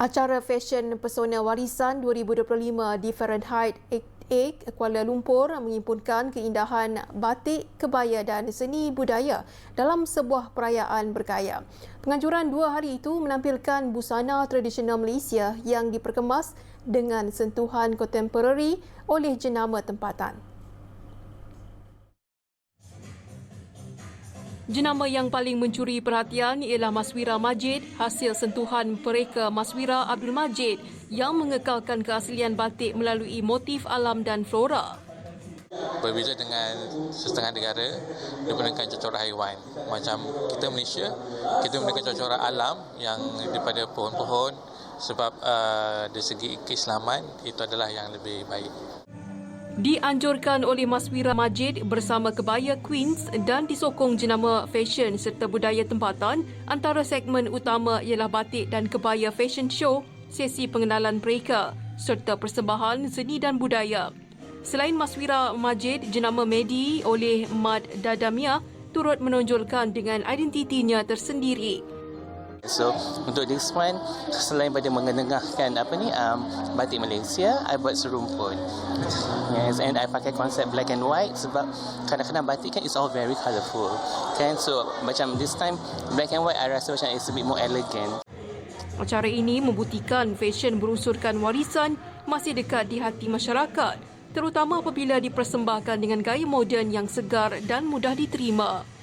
Acara Fashion Pesona Warisan 2025 di Fahrenheit 8 Kuala Lumpur mengimpunkan keindahan batik, kebaya dan seni budaya dalam sebuah perayaan bergaya. Penganjuran dua hari itu menampilkan busana tradisional Malaysia yang diperkemas dengan sentuhan kontemporari oleh jenama tempatan. Jenama yang paling mencuri perhatian ialah Maswira Majid hasil sentuhan pereka Maswira Abdul Majid yang mengekalkan keaslian batik melalui motif alam dan flora. Berbeza dengan setengah negara, dia menggunakan cocoran haiwan. Macam kita Malaysia, kita menggunakan cocoran alam yang daripada pohon-pohon sebab uh, dari segi keislaman itu adalah yang lebih baik dianjurkan oleh Maswira Majid bersama Kebaya Queens dan disokong jenama fashion serta budaya tempatan antara segmen utama ialah batik dan kebaya fashion show, sesi pengenalan mereka serta persembahan seni dan budaya. Selain Maswira Majid, jenama Medi oleh Mad Dadamia turut menonjolkan dengan identitinya tersendiri. So untuk this one selain pada mengenengahkan apa ni um, batik Malaysia, I buat serumpun. Yes, and I pakai konsep black and white sebab kadang-kadang batik kan is all very colourful. Kan so macam this time black and white I rasa macam it's a bit more elegant. Acara ini membuktikan fashion berunsurkan warisan masih dekat di hati masyarakat terutama apabila dipersembahkan dengan gaya moden yang segar dan mudah diterima.